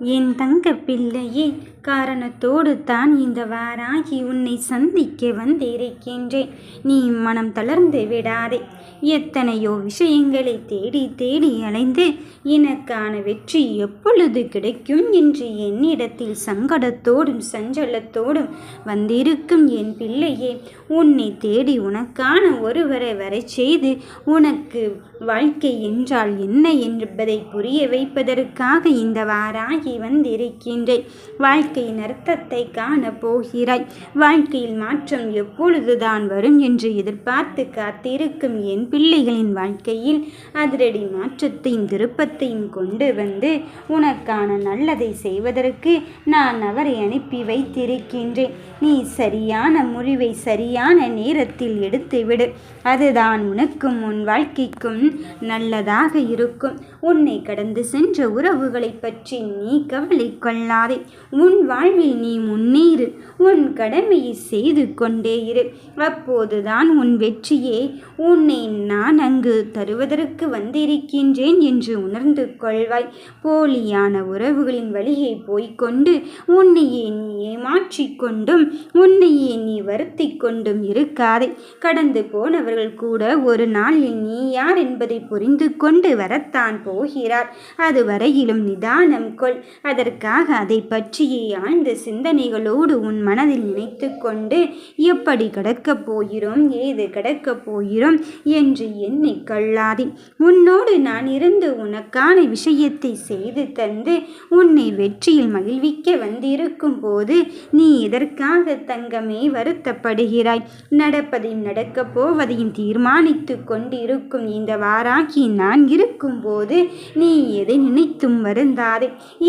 என் தங்க பிள்ளையே காரணத்தோடு தான் இந்த வாராகி உன்னை சந்திக்க வந்திருக்கின்றேன். நீ மனம் தளர்ந்து விடாதே. எத்தனையோ விஷயங்களை தேடி தேடி அலைந்து எனக்கான வெற்றி எப்பொழுது கிடைக்கும்? என்று என்னிடத்தில் சங்கடத்தோடும் சஞ்சலத்தோடும் வந்திருக்கும் என் பிள்ளையே உன்னை தேடி உனக்கான ஒருவரை வரை செய்து உனக்கு வாழ்க்கை என்றால் என்ன என்பதை புரிய வைப்பதற்காக இந்த வாராகி வந்திருக்கின்றேன். வாழ்க்கையின் அர்த்தத்தை காண போகிறாய். வாழ்க்கையில் மாற்றம் எப்பொழுதுதான் வரும் என்று எதிர்பார்த்து காத்திருக்கும் என் பிள்ளைகளின் வாழ்க்கையில் அதிரடி மாற்றத்தையும் திருப்பத்தையும் கொண்டு வந்து உனக்கான நல்லதை செய்வதற்கு நான் அவரை அனுப்பி வைத்திருக்கின்றேன். நீ சரியான முடிவை சரியான நேரத்தில் எடுத்துவிடு. அதுதான் உனக்கும் உன் வாழ்க்கைக்கும் நல்லதாக இருக்கும். உன்னை கடந்து சென்ற உறவுகளை பற்றி நீ கவலை கொள்ளாதே உன் வாழ்வில் நீ முன்னேறு. உன் கடமையை செய்து கொண்டே இரு. அப்போதுதான் உன் வெற்றியே. உன்னை நான் அங்கு தருவதற்கு வந்திருக்கின்றேன் என்று உணர்ந்து கொள்வாய். போலியான உறவுகளின் வழியை போய்க்கொண்டு உன்னையே நீ ஏமாற்றிக்கொண்டும் உன்னையே நீ வருத்தி கொண்டும் இருக்காதே. கடந்து போனவர்கள் கூட ஒரு நாளில் நீ யார் என்பதை புரிந்து கொண்டு வரத்தான் போகிறார். அதுவரையிலும் நிதானம் கொள். அதற்காக அதை பற்றியே ஆழ்ந்த சிந்தனைகளோடு உன் மனதில் நினைத்து கொண்டு எப்படி கடக்கப் போகிறோம்? ஏது கடக்கப் போகிறோம்? என்று எண்ணி கொள்ளாதே உன்னோடு நான் இருந்து உனக்கான விஷயத்தை செய்து தந்து உன்னை வெற்றியில் மகிழ்விக்க வந்திருக்கும் போது நீ எதற்காக தங்கமே வருத்தப்படுகிறாய்? நடப்பதையும் நடக்கப் போவதையும் தீர்மானித்து கொண்டிருக்கும் இந்த வாராகி நான் இருக்கும்போது நீ எதை நினைத்தும் வருந்தாதே.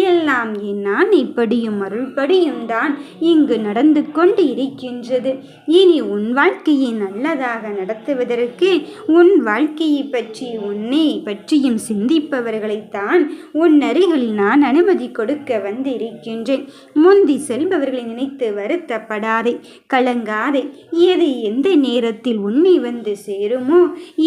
எல்லாம் என் நான் இப்படியும் அருள்படியும் தான் இங்கு நடந்து கொண்டு இருக்கின்றது இனி உன் வாழ்க்கையை நல்லதாக நடத்துவதற்கு உன் வாழ்க்கையை பற்றி உன்னை பற்றியும் சிந்திப்பவர்களைத்தான் உன் அருகில் நான் அனுமதி கொடுக்க வந்திருக்கின்றேன். முந்தி செல்பவர்களை நினைத்து வருத்தப்படாதே கலங்காதே. எது எந்த நேரத்தில் உன்னை வந்து சேருமோ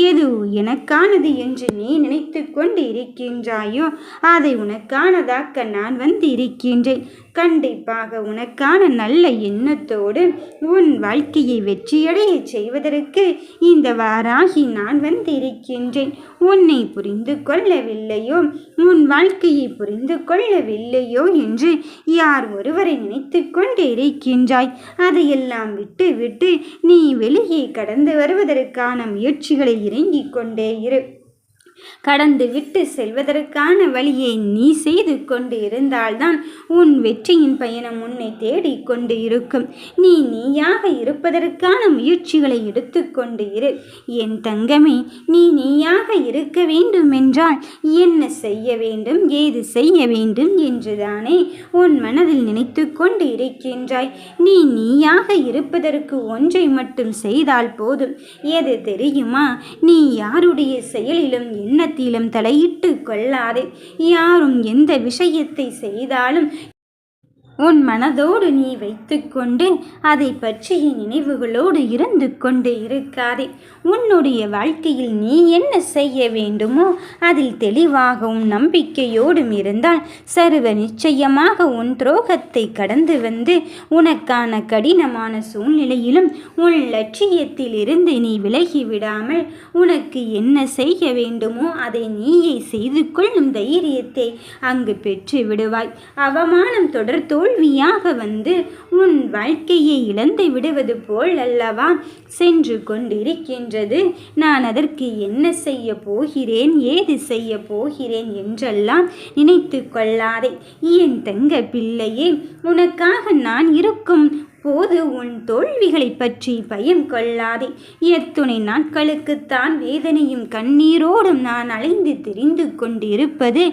எது எனக்கானது என்று நீ நினைத்து கொண்டு இருக்கின்றாயோ அதை உனக்கானதாக்க நான் வந்திருக்கின்றேன். கண்டிப்பாக உனக்கான நல்ல எண்ணத்தோடு உன் வாழ்க்கையை வெற்றியடைய செய்வதற்கு இந்த வாராகி நான் வந்திருக்கின்றேன். உன்னை புரிந்து கொள்ளவில்லையோ? உன் வாழ்க்கையை புரிந்து கொள்ளவில்லையோ? என்று யார் ஒருவரை நினைத்து கொண்டு இருக்கின்றாய்? அதையெல்லாம் விட்டு விட்டு நீ வெளியே கடந்து வருவதற்கான முயற்சிகளை இறங்கிக் கொண்டே இரு. கடந்து விட்டு செல்வதற்கான வழியை நீ செய்து கொண்டு இருந்தால்தான் உன் வெற்றியின் பயணம் உன்னை தேடிக்கொண்டு இருக்கும் நீ நீயாக இருப்பதற்கான முயற்சிகளை எடுத்துக்கொண்டு இரு என் தங்கமே நீ நீயாக இருக்க வேண்டுமென்றால் என்ன செய்ய வேண்டும் ஏது செய்ய வேண்டும் என்றுதானே உன் மனதில் நினைத்து கொண்டு இருக்கின்றாய். நீ நீயாக இருப்பதற்கு ஒன்றை மட்டும் செய்தால் போதும். எது தெரியுமா நீ யாருடைய செயலிலும் எண்ணத்திலும் தலையிட்டு கொள்ளாதே. யாரும் எந்த விஷயத்தை செய்தாலும் உன் மனதோடு நீ வைத்துக்கொண்டு அதை பற்றிய நினைவுகளோடு இருந்து கொண்டு இருக்காதே. உன்னுடைய வாழ்க்கையில் நீ என்ன செய்ய வேண்டுமோ அதில் தெளிவாகவும் நம்பிக்கையோடும் இருந்தால் சர்வ நிச்சயமாக உன் துரோகத்தை கடந்து வந்து உனக்கான கடினமான சூழ்நிலையிலும் உன் லட்சியத்தில் இருந்து நீ விலகி விடாமல் உனக்கு என்ன செய்ய வேண்டுமோ அதை நீயே செய்து கொள்ளும் தைரியத்தை அங்கு பெற்று விடுவாய் அவமானம் தொடர் தோல்வியாக வந்து உன் வாழ்க்கையை இழந்து விடுவது போல் அல்லவா? சென்று கொண்டிருக்கின்றது. நான் அதற்கு என்ன செய்ய போகிறேன்? ஏது செய்ய போகிறேன் என்றெல்லாம் நினைத்து கொள்ளாதே. என் தங்க பிள்ளையே உனக்காக நான் இருக்கும் போது உன் தோல்விகளை பற்றி பயம் கொள்ளாதே. எத்துணை நாட்களுக்குத்தான் வேதனையும் கண்ணீரோடும் நான் அலைந்து திரிந்து கொண்டிருப்பது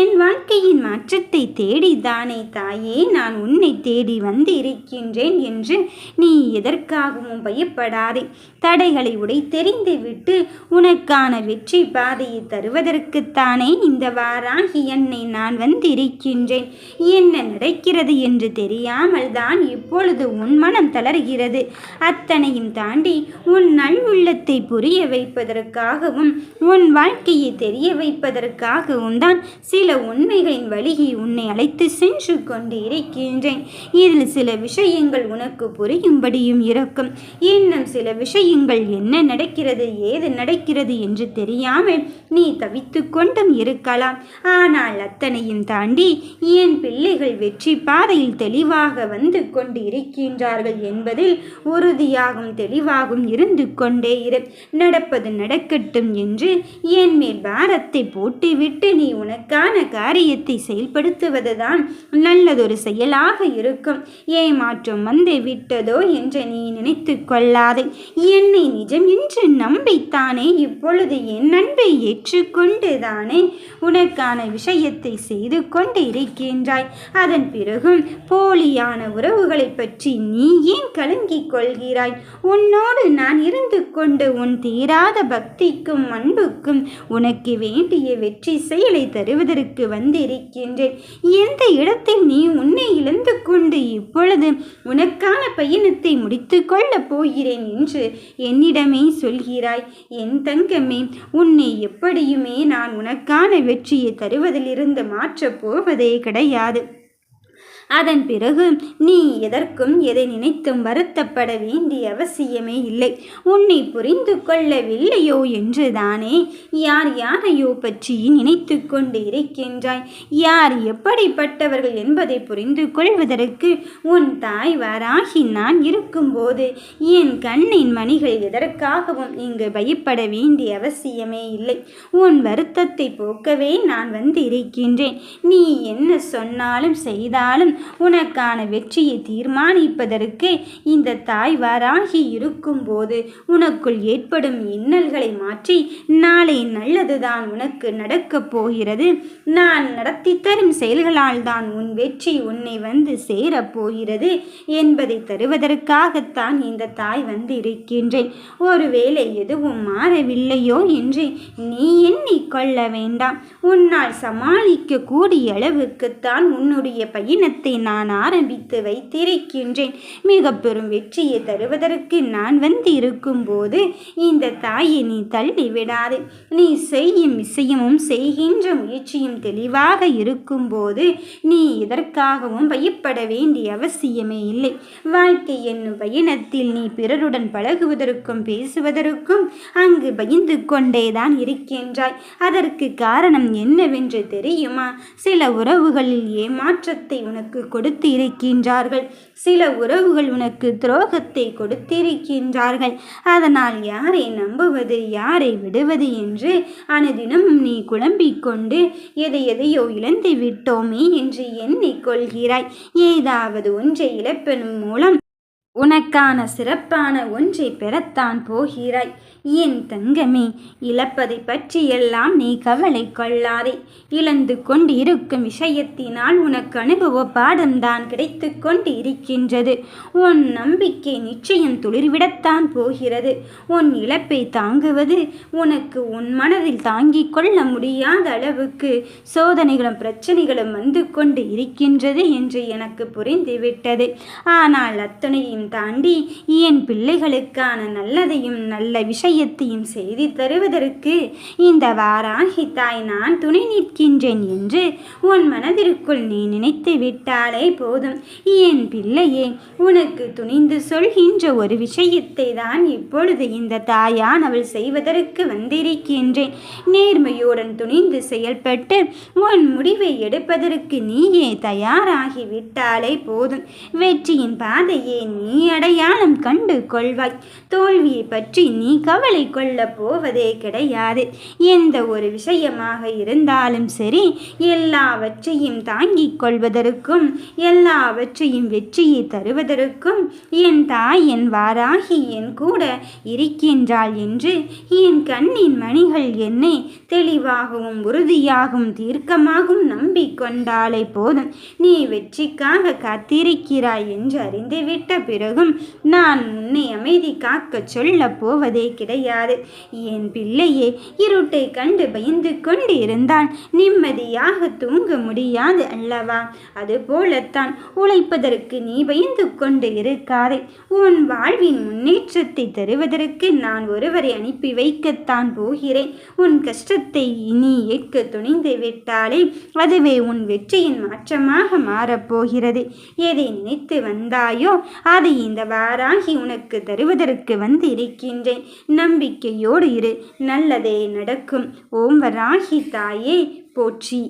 என் வாழ்க்கையின் மாற்றத்தை தேடிதானே. தாயே நான் உன்னை தேடி வந்து இருக்கின்றேன் என்று நீ எதற்காகவும் பயப்படாதே. தடைகளை உடை தெரிந்து விட்டு உனக்கான வெற்றி பாதையை தருவதற்குத்தானே இந்த வாராகி என்னை நான் வந்திருக்கின்றேன். என்ன நடக்கிறது என்று தெரியாமல் தான் இப்பொழுது உன் மனம் தளர்கிறது. அத்தனையும் தாண்டி உன் நல் உள்ளத்தை புரிய வைப்பதற்காகவும் உன் வாழ்க்கையை தெரிய வைப்பதற்காகவும் தான் சில உண்மைகளின் வழியை உன்னை அழைத்து சென்று கொண்டு இருக்கின்றேன். இதில் சில விஷயங்கள் உனக்கு புரியும்படியும் இருக்கும். இன்னும் சில விஷயங்கள் என்ன நடக்கிறது ஏது நடக்கிறது என்று தெரியாமல் நீ தவித்து கொண்டும் இருக்கலாம். ஆனால் அத்தனையும் தாண்டி என் பிள்ளைகள் வெற்றி பாதையில் தெளிவாக வந்து கொண்டு இருக்கின்றார்கள் என்பதில் உறுதியாகும் தெளிவாகும் இருந்து கொண்டே இரு. நடப்பது நடக்கட்டும் என்று என் மேல் பாரத்தை போட்டுவிட்டு நீ உனக்கான காரியத்தை செயல்படுத்துவதுதான் நல்லதொரு செயலாக இருக்கும். ஏமாற்றம் வந்து விட்டதோ என்று நீ நினைத்து கொள்ளாதே. என்னை நிஜம் என்று நம்பித்தானே இப்பொழுது என் அன்பை ஏற்றுக்கொண்டுதானே உனக்கான விஷயத்தை செய்து கொண்டு இருக்கின்றாய். அதன் பிறகும் போலியான உறவுகளை பற்றி நீ ஏன் கலங்கிக் கொள்கிறாய்? உன்னோடு நான் இருந்து கொண்டு உன் தீராத பக்திக்கும் அன்புக்கும் உனக்கு வேண்டிய வெற்றி செயலை தருவதற்கு வந்திருக்கின்றேன். எந்த இடத்தில் நீ உன்னை இழந்து கொண்டு இப்பொழுது உனக்கான பயணத்தை முடித்து கொள்ளப் போகிறேன் என்று என்னிடமே சொல்கிறாய். என் தங்கமே உன்னை எப்படியுமே நான் உனக்கான வெற்றியை தருவதிலிருந்து மாற்றப் போவதே கிடையாது. அதன் பிறகு நீ எதற்கும் எதை நினைத்தும் வருத்தப்பட வேண்டிய அவசியமே இல்லை. உன்னை புரிந்து கொள்ளவில்லையோ என்றுதானே? யார் யாரையோ பற்றி நினைத்து கொண்டு இருக்கின்றாய்? யார் எப்படிப்பட்டவர்கள் என்பதை புரிந்து கொள்வதற்கு உன் தாய் வாராகி நான் இருக்கும்போது என் கண்ணின் மணிகள் எதற்காகவும் இங்கு பயப்பட வேண்டிய அவசியமே இல்லை. உன் வருத்தத்தை போக்கவே நான் வந்து இருக்கின்றேன் நீ என்ன சொன்னாலும் செய்தாலும் உனக்கான வெற்றியை தீர்மானிப்பதற்கு இந்த தாய் வாராகி இருக்கும்போது உனக்குள் ஏற்படும் இன்னல்களை மாற்றி நாளை நல்லதுதான் உனக்கு நடக்கப் போகிறது. நான் நடத்தி தரும் செயல்களால் தான் உன் வெற்றி உன்னை வந்து சேரப் போகிறது என்பதை தருவதற்காகத்தான் இந்த தாய் வந்து இருக்கின்றேன் ஒருவேளை எதுவும் மாறவில்லையோ என்று நீ எண்ணிக்கொள்ள வேண்டாம். உன்னால் சமாளிக்க கூடிய அளவுக்குத்தான் உன்னுடைய பயணத்தை நான் ஆரம்பித்து வைத்திருக்கின்றேன். மிக பெரும் வெற்றியை தருவதற்கு நான் வந்து இருக்கும்போது இந்த தாயை நீ தள்ளி விடாது நீ செய்யும் விஷயமும் செய்கின்ற முயற்சியும் தெளிவாக இருக்கும்போது நீ இதற்காகவும் பயப்பட வேண்டிய அவசியமே இல்லை. வாழ்க்கை என்னும் பயணத்தில் நீ பிறருடன் பழகுவதற்கும் பேசுவதற்கும் அங்கு பயந்து கொண்டேதான் இருக்கின்றாய். அதற்கு காரணம் என்னவென்று தெரியுமா? சில உறவுகளில் ஏமாற்றத்தை உனக்கு கொடுத்து இருக்கின்றார்கள் சில உறவுகள் உனக்கு துரோகத்தை கொடுத்திருக்கின்றார்கள். அதனால் யாரை நம்புவது யாரை விடுவது என்று அனுதினமும் நீ குழம்பிக் கொண்டு எதை எதையோ இழந்து விட்டோமே என்று எண்ணிக்கொள்கிறாய் ஏதாவது ஒன்றை இழப்பின் மூலம் உனக்கான சிறப்பான ஒன்றை பெறத்தான் போகிறாய். என் தங்கமே இழப்பதை பற்றியெல்லாம் நீ கவலை கொள்ளாதே. இழந்து கொண்டு இருக்கும் விஷயத்தினால் உனக்கு அனுபவ பாடம்தான் கிடைத்து கொண்டு இருக்கின்றது உன் நம்பிக்கை நிச்சயம் துளிர்விடத்தான் போகிறது. உன் இழப்பை தாங்குவது உனக்கு உன் மனதில் தாங்கிக் கொள்ள முடியாத அளவுக்கு சோதனைகளும் பிரச்சனைகளும் வந்து கொண்டு இருக்கின்றது என்று எனக்கு புரிந்துவிட்டது. ஆனால் அத்தனையும் தாண்டி என் பிள்ளைகளுக்கான நல்லதையும் நல்ல விஷயம் விஷயத்தையும் செய்தி தருவதற்கு இந்த வாராகி தாய் நான் துணை நிற்கின்றேன் என்று உன் மனதிற்குள் நீ நினைத்து விட்டாலே போதும். என் பிள்ளையே உனக்கு துணிந்து சொல்கின்ற ஒரு விஷயத்தை தான் இப்பொழுது இந்த தாயானவள் செய்வதற்கு வந்திருக்கின்றேன். நேர்மையுடன் துணிந்து செயல்பட்டு உன் முடிவை எடுப்பதற்கு நீயே தயாராகி விட்டாலே போதும். வெற்றியின் பாதையே நீ அடையாளம் கண்டு கொள்வாய். தோல்வியை பற்றி நீ கவலை கொள்ளப் போவதே கிடையாது. எந்த ஒரு விஷயமாக இருந்தாலும் சரி எல்லாவற்றையும் தாங்கிக் கொள்வதற்கும் எல்லாவற்றையும் வெற்றியை தருவதற்கும் என் தாய் என் வாராகி என் கூட இருக்கின்றாள் என்று என் கண்ணின் மணிகள் என்னை தெளிவாகவும் உறுதியாகவும் தீர்க்கமாகவும் நம்பிக்கொண்டாலே போதும். நீ வெற்றிக்காக காத்திருக்கிறாய் என்று அறிந்துவிட்ட பிறகும் நான் உன்னை அமைதி காக்க சொல்லப் போவதே கிடையாது. கிடையாது என் பிள்ளையே இருட்டை கண்டு பயந்து கொண்டு இருந்தான் நிம்மதியாக தூங்க முடியாது அல்லவா? அதுபோலத்தான் உழைப்பதற்கு நீ பயந்து கொண்டு இருக்காதே. உன் வாழ்வின் முன்னேற்றத்தை தருவதற்கு நான் ஒருவரை அனுப்பி வைக்கத்தான் போகிறேன். உன் கஷ்டத்தை நீ ஏற்க துணிந்து விட்டாலே அதுவே உன் வெற்றியின் மாற்றமாக மாறப்போகிறது. எதை நினைத்து வந்தாயோ அதை இந்த வாராகி உனக்கு தருவதற்கு வந்து இருக்கின்றேன் நம்பிக்கையோடு இரு நல்லதே நடக்கும். ஓம் வராகி தாயே போற்றி.